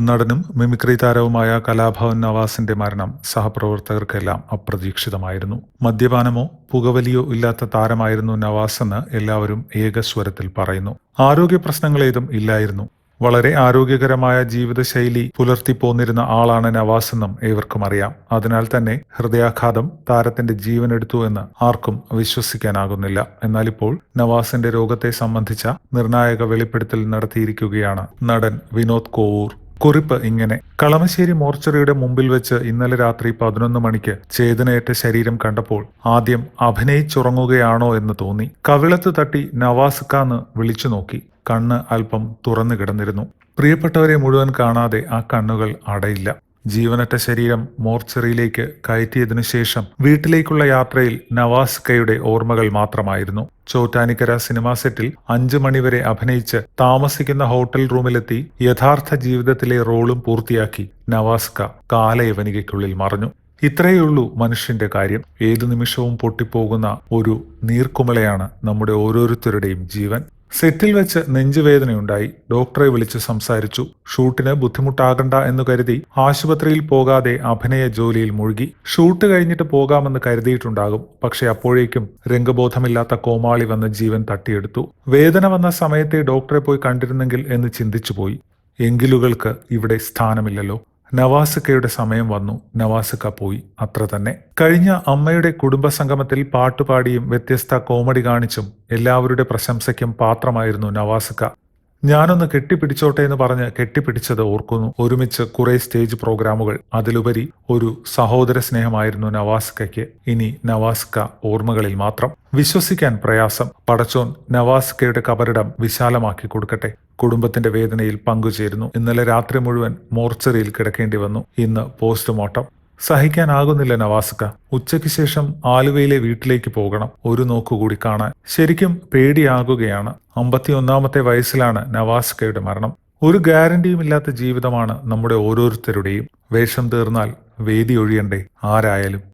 നടനും മിമിക്രി താരവുമായ കലാഭവൻ നവാസിന്റെ മരണം സഹപ്രവർത്തകർക്കെല്ലാം അപ്രതീക്ഷിതമായിരുന്നു. മദ്യപാനമോ പുകവലിയോ ഇല്ലാത്ത താരമായിരുന്നു നവാസ് എന്ന് എല്ലാവരും ഏകസ്വരത്തിൽ പറയുന്നു. ആരോഗ്യ പ്രശ്നങ്ങളേതും ഇല്ലായിരുന്നു. വളരെ ആരോഗ്യകരമായ ജീവിതശൈലി പുലർത്തിപ്പോന്നിരുന്ന ആളാണ് നവാസ് എന്നും ഏവർക്കും അറിയാം. അതിനാൽ തന്നെ ഹൃദയാഘാതം താരത്തിന്റെ ജീവനെടുത്തു എന്ന് ആർക്കും വിശ്വസിക്കാനാകുന്നില്ല. എന്നാൽ ഇപ്പോൾ നവാസിന്റെ രോഗത്തെ സംബന്ധിച്ച നിർണായക വെളിപ്പെടുത്തൽ നടത്തിയിരിക്കുകയാണ് നടൻ വിനോദ് കോവൂർ. കുറിപ്പ് ഇങ്ങനെ. കളമശ്ശേരി മോർച്ചറിയുടെ മുമ്പിൽ വെച്ച് ഇന്നലെ രാത്രി പതിനൊന്ന് മണിക്ക് ചേതനയേറ്റ ശരീരം കണ്ടപ്പോൾ ആദ്യം അഭിനയിച്ചുറങ്ങുകയാണോ എന്ന് തോന്നി. കവിളത്ത് തട്ടി നവാസ് ഖാന്ന് വിളിച്ചു നോക്കി. കണ്ണ് അല്പം തുറന്നു കിടന്നിരുന്നു. പ്രിയപ്പെട്ടവരെ മുഴുവൻ കാണാതെ ആ കണ്ണുകൾ അടയില്ല. ജീവനറ്റ ശരീരം മോർച്ചറിയിലേക്ക് കയറ്റിയതിനു ശേഷം വീട്ടിലേക്കുള്ള യാത്രയിൽ നവാസ്കയുടെ ഓർമ്മകൾ മാത്രമായിരുന്നു. ചോറ്റാനിക്കര സിനിമാ സെറ്റിൽ അഞ്ചു മണിവരെ അഭിനയിച്ച് താമസിക്കുന്ന ഹോട്ടൽ റൂമിലെത്തി യഥാർത്ഥ ജീവിതത്തിലെ റോളും പൂർത്തിയാക്കി നവാസ്ക കാലയവനികയ്ക്കുള്ളിൽ മറഞ്ഞു. ഇത്രയുള്ളൂ മനുഷ്യന്റെ കാര്യം. ഏതു നിമിഷവും പൊട്ടിപ്പോകുന്ന ഒരു നീർക്കുമളയാണ് നമ്മുടെ ഓരോരുത്തരുടെയും ജീവൻ. സെറ്റിൽ വെച്ച് നെഞ്ചുവേദനയുണ്ടായി. ഡോക്ടറെ വിളിച്ച് സംസാരിച്ചു. ഷൂട്ടിന് ബുദ്ധിമുട്ടാകണ്ട എന്ന് കരുതി ആശുപത്രിയിൽ പോകാതെ അഭിനയ ജോലിയിൽ മുഴുകി. ഷൂട്ട് കഴിഞ്ഞിട്ട് പോകാമെന്ന് കരുതിയിട്ടുണ്ടാകും. പക്ഷെ അപ്പോഴേക്കും രംഗബോധമില്ലാത്ത കോമാളി വന്ന് ജീവൻ തട്ടിയെടുത്തു. വേദന വന്ന സമയത്തെ ഡോക്ടറെ പോയി കണ്ടിരുന്നെങ്കിൽ എന്ന് ചിന്തിച്ചു പോയി എങ്കിലുകൾക്ക് ഇവിടെ സ്ഥാനമില്ലല്ലോ. നവാസിക്കയുടെ സമയം വന്നു. നവാസുക്ക പോയി. അത്ര തന്നെ. കഴിഞ്ഞ അമ്മയുടെ കുടുംബസംഗമത്തിൽ പാട്ടുപാടിയും വ്യത്യസ്ത കോമഡി കാണിച്ചും എല്ലാവരുടെ പ്രശംസയ്ക്കും പാത്രമായിരുന്നു നവാസിക്ക. ഞാനൊന്ന് കെട്ടിപ്പിടിച്ചോട്ടെ എന്ന് പറഞ്ഞ് കെട്ടിപ്പിടിച്ചത് ഓർക്കുന്നു. ഒരുമിച്ച് കുറെ സ്റ്റേജ് പ്രോഗ്രാമുകൾ. അതിലുപരി ഒരു സഹോദര സ്നേഹമായിരുന്നു നവാസ്കയ്ക്ക്. ഇനി നവാസ്ക ഓർമ്മകളിൽ മാത്രം. വിശ്വസിക്കാൻ പ്രയാസം. പടച്ചോൻ നവാസ്കയുടെ കബറിടം വിശാലമാക്കി കൊടുക്കട്ടെ. കുടുംബത്തിന്റെ വേദനയിൽ പങ്കുചേരുന്നു. ഇന്നലെ രാത്രി മുഴുവൻ മോർച്ചറിയിൽ കിടക്കേണ്ടി വന്നു. ഇന്ന് പോസ്റ്റ്മോർട്ടം. സഹിക്കാനാകുന്നില്ല നവാസ്ക. ഉച്ചയ്ക്ക് ശേഷം ആലുവയിലെ വീട്ടിലേക്ക് പോകണം. ഒരു നോക്കുകൂടി കാണാൻ. ശരിക്കും പേടിയാകുകയാണ്. അമ്പത്തിയൊന്നാമത്തെ വയസ്സിലാണ് നവാസ്കയുടെ മരണം. ഒരു ഗ്യാരണ്ടിയുമില്ലാത്ത ജീവിതമാണ് നമ്മുടെ ഓരോരുത്തരുടെയും. വേഷം തീർന്നാൽ വേദി ഒഴിയണ്ടേ? ആരായാലും.